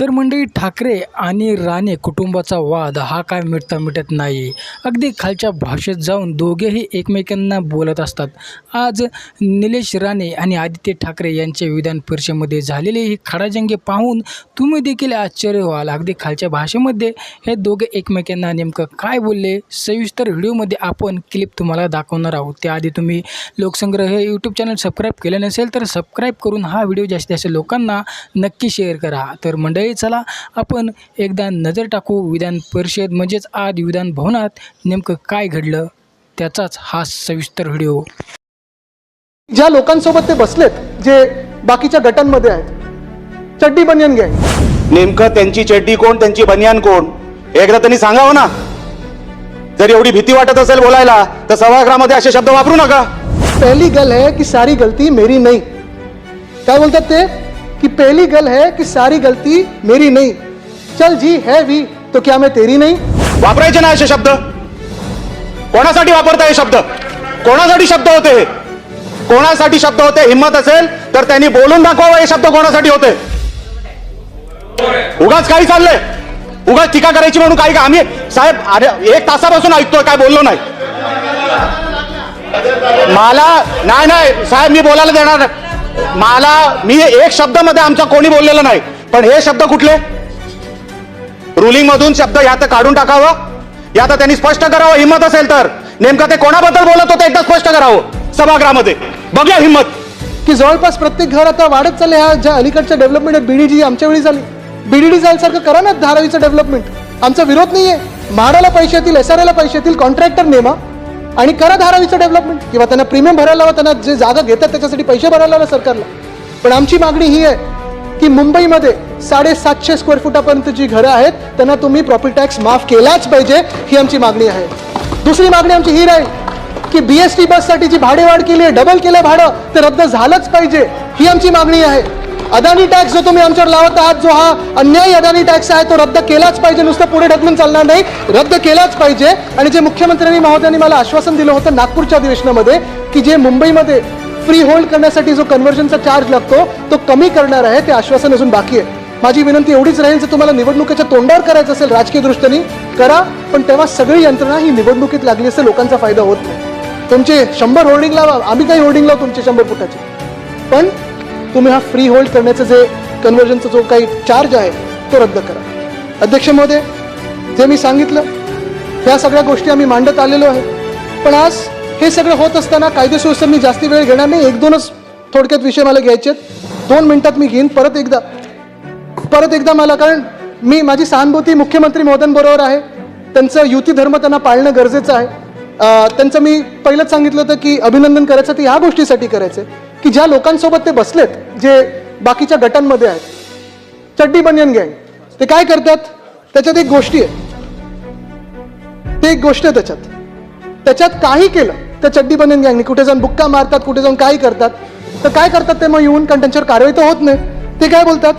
तर मंडळी ठाकरे आणि राणे कुटुंबाचा वाद हा काय मिटता मिटत नाही. अगदी खालच्या भाषेत जाऊन दोघेही एकमेकांना बोलत असतात. आज निलेश राणे आणि आदित्य ठाकरे यांच्या विधान परिषदेमध्ये झालेले ही खडाजंगे पाहून तुम्ही देखील आश्चर्य व्हाल. अगदी खालच्या भाषेमध्ये हे दोघे एकमेकांना नेमकं काय बोलले? सविस्तर व्हिडिओमध्ये आपण क्लिप तुम्हाला दाखवणार आहोत. त्याआधी तुम्ही लोकसंग्रह हे यूट्यूब चॅनल सबस्क्राईब केलं नसेल तर सबस्क्राईब करून हा व्हिडिओ जास्तीत जास्त लोकांना नक्की शेअर करा. तर मंडळी चला. आपण एकदा नजर टाकू विधान परिषद म्हणजेच आज विधान भवनात नेमकं काय घडलं? त्याचाच हा सविस्तर व्हिडिओ. ज्या लोकांसोबत ते बसलेत जे बाकीच्या गटांमध्ये आहेत चड्डी बनियन गँग. नेमकं त्यांची चड्डी कोण त्यांची बनियान कोण? एकदा त्यांनी सांगावं ना. जर एवढी भीती वाटत असेल बोलायला तर सभागृहामध्ये असे शब्द वापरू नका. पहली गल है कि सारी गलती मेरी नहीं. काय बोलतात ते? की पहली गल है कि सारी गलती मेरी नहीं। चल जी है भी तो क्या मैं तेरी नहीं? वापरायचे ना असे शब्द? कोणासाठी वापरताय शब्द? कोणासाठी शब्द होते हे? कोणासाठी शब्द होते? हिंमत असेल तर त्यांनी बोलून दाखवावं हे शब्द कोणासाठी होते? उगाच काही चाललंय. उगाच टीका करायची म्हणून काही का आम्ही साहेब अरे एक तासापासून ऐकतोय काय बोललो नाही. मला नाही नाही साहेब मी बोलायला देणार नाही. मला मी एक शब्दामध्ये आमचा कोणी बोललेला नाही पण हे शब्द कुठले? रुलिंग मधून शब्द या तर काढून टाकावा? या तर त्यांनी स्पष्ट करावं हिंमत असेल तर. नेमकं ते कोणाबद्दल बोलत होते एकदा स्पष्ट करावं सभागृहामध्ये. बघूया हिंमत. की जवळपास प्रत्येक घर आता वाढत चालले ह्या ज्या अलीकडच्या डेव्हलपमेंट आहे बीडीडी आमच्या वेळी झाली. बीडीडी झाल्यासारखं करा ना धारावीचं डेव्हलपमेंट आमचा विरोध नाहीये. म्हाडाला पैसे येतील एस आर एला पैसे येतील कॉन्ट्रॅक्टर नेमा. आणि करा धारावीचं डेव्हलपमेंट किंवा त्यांना प्रीमियम भरायला हवं त्यांना जे जागा घेतात त्याच्यासाठी पैसे भरायला लावा सरकारला. पण आमची मागणी ही आहे की मुंबईमध्ये साडेसातशे स्क्वेअर फुटापर्यंत जी घरं आहेत त्यांना तुम्ही प्रॉपर्टी टॅक्स माफ केलाच पाहिजे ही आमची मागणी आहे. दुसरी मागणी आमची ही राहील की बी एस टी बससाठी जी भाडेवाढ केली आहे डबल केलं भाडं ते रद्द झालंच पाहिजे ही आमची मागणी आहे. अदानी टॅक्स जो तुम्ही आमच्यावर लावत आहात जो हा अन्यायी अदानी टॅक्स आहे तो रद्द केलाच पाहिजे. नुसतं पुढे ढकलून चालणार नाही. रद्द केलाच पाहिजे. आणि जे मुख्यमंत्र्यांनी महोदयांनी मला आश्वासन दिलं होतं नागपूरच्या अधिवेशनामध्ये की जे मुंबईमध्ये फ्री होल्ड करण्यासाठी जो कन्व्हर्जनचा चार्ज लागतो तो कमी करणार आहे ते आश्वासन अजून बाकी आहे. माझी विनंती एवढीच राहील जर तुम्हाला निवडणुकीच्या तोंडावर करायचं असेल राजकीय दृष्टीने करा पण तेव्हा सगळी यंत्रणा ही निवडणुकीत लागली असते लोकांचा फायदा होत नाही. तुमचे शंभर होर्डिंग लावा आम्ही काही होर्डिंग लावू तुमचे शंभर फुटाचे. पण तुम्ही हा फ्री होल्ड करण्याचं जे कन्व्हर्जनचा जो काही चार्ज आहे तो रद्द करा. अध्यक्ष महोदय जे मी सांगितलं ह्या सगळ्या गोष्टी आम्ही मांडत आलेलो आहे. पण आज हे सगळं होत असताना कायदे सुव्यवस्था मी जास्ती वेळ घेणार नाही. एक दोनच थोडक्यात विषय मला घ्यायचे दोन मिनिटात मी घेईन. परत एकदा परत एकदा मला कारण मी माझी सहानुभूती मुख्यमंत्री महोदयांबरोबर आहे. त्यांचं युती धर्म त्यांना पाळणं गरजेचं आहे. त्यांचं मी पहिलंच सांगितलं होतं की अभिनंदन करायचं ते ह्या गोष्टीसाठी करायचं की ज्या लोकांसोबत ते बसलेत जे बाकीच्या गटांमध्ये आहेत चड्डी बनियन गँग ते काय करतात? त्याच्यात एक गोष्टी आहे ते एक गोष्ट आहे त्याच्यात. त्याच्यात काही केलं त्या चड्डी बनियन गँगने. कुठे जाऊन बुक्का मारतात कुठे जाऊन काही करतात. तर काय करतात ते मग येऊन कारण त्यांच्यावर कारवाई तर होत नाही. ते काय बोलतात?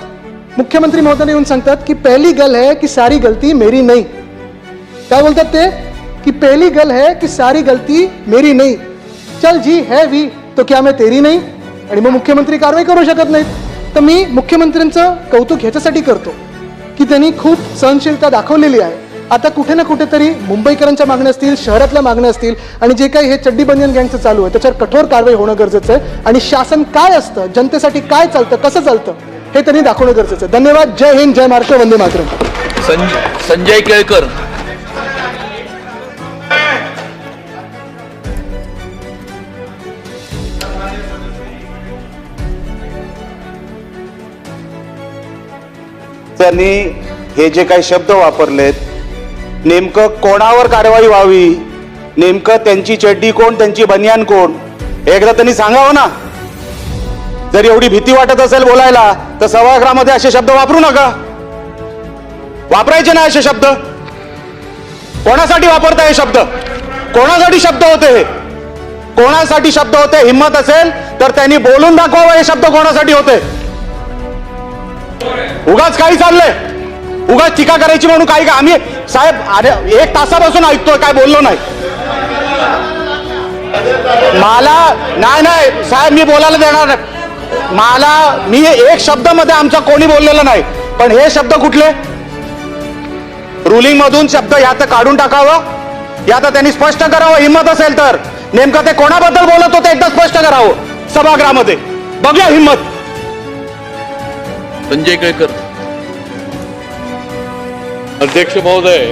मुख्यमंत्री महोदयाने येऊन सांगतात की पहली गल है की सारी गलती मेरी नाही. काय बोलतात ते? की पहली गल है की सारी गलती मेरी नाही. चल जी है वी तो क्या मैं तेरी नाही? आणि मग मुख्यमंत्री कारवाई करू शकत नाहीत. तर मी मुख्यमंत्र्यांचं कौतुक ह्याच्यासाठी करतो की त्यांनी खूप सहनशीलता दाखवलेली आहे. आता कुठे ना कुठेतरी मुंबईकरांच्या मागण्या असतील शहरातल्या मागण्या असतील आणि जे काही हे चड्डी बनियन गँगचं चालू आहे त्याच्यावर कठोर कारवाई होणं गरजेचं आहे. आणि शासन काय असतं जनतेसाठी काय चालतं कसं चालतं हे त्यांनी दाखवणं गरजेचं आहे. धन्यवाद. जय हिंद. जय महाराष्ट्र. वंदे मातरम. संजय केळकर. त्यांनी हे जे काही शब्द वापरलेत नेमकं कोणावर कारवाई व्हावी? नेमकं त्यांची चड्डी कोण त्यांची बनियान कोण? हे एकदा त्यांनी सांगावं ना? जर एवढी भीती वाटत असेल बोलायला तर सभागृहामध्ये असे शब्द वापरू नका. वापरायचे ना असे शब्द. कोणासाठी वापरता हे शब्द? कोणासाठी शब्द होते हे? कोणासाठी शब्द होते? हिंमत असेल तर त्यांनी बोलून दाखवावं हे शब्द कोणासाठी होते? उगाच काही चाललंय. उगाच टीका करायची म्हणून काही का आम्ही साहेब अरे एक तासापासून ऐकतोय काय बोललो नाही. मला नाही नाही साहेब मी बोलायला देणार नाही. मला मी एक शब्दमध्ये आमचा कोणी बोललेला नाही. पण हे शब्द कुठले? रुलिंग मधून शब्द यात काढून टाकावं. या तर त्यांनी स्पष्ट करावं. हिंमत असेल तर. नेमकं ते कोणाबद्दल बोलत होते एकदा स्पष्ट करावं. सभागृहामध्ये. बघूया हिंमत. संजय केळकर. अध्यक्ष महोदय